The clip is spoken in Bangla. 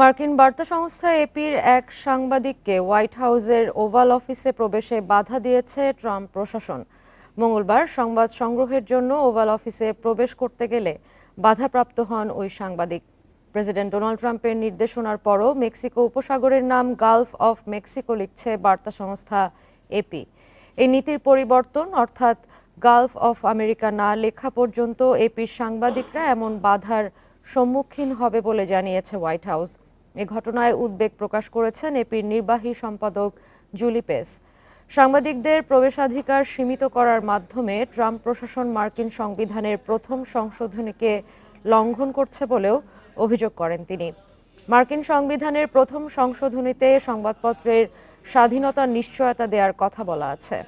মার্কিন বার্তা সংস্থা এপির এক সাংবাদিককে হোয়াইট হাউসের ওভাল অফিসে প্রবেশে বাধা দিয়েছে ট্রাম্প প্রশাসন। মঙ্গলবার সংবাদ সংগ্রহের জন্য ওভাল অফিসে প্রবেশ করতে গেলে বাধাপ্রাপ্ত হন ওই সাংবাদিক। প্রেসিডেন্ট ডোনাল্ড ট্রাম্পের নির্দেশনার পরও মেক্সিকো উপসাগরের নাম গালফ অফ মেক্সিকো লিখছে বার্তা সংস্থা এপি। এই নীতির পরিবর্তন, অর্থাৎ গালফ অফ আমেরিকা না লেখা পর্যন্ত এপির সাংবাদিকরা এমন বাধার সম্মুখীন হবে বলে জানিয়েছে হোয়াইট হাউস। এ ঘটনায় উদ্বেগ প্রকাশ করেছেন এপির নির্বাহী সম্পাদক জুলি পেস। সাংবাদিকদের প্রবেশাধিকার সীমিত করার মাধ্যমে ট্রাম্প প্রশাসন মার্কিন সংবিধানের প্রথম সংশোধনীকে লঙ্ঘন করছে বলেও অভিযোগ করেন তিনি। মার্কিন সংবিধানের প্রথম সংশোধনীতে সংবাদপত্রের স্বাধীনতার নিশ্চয়তা দেওয়ার কথা বলা আছে।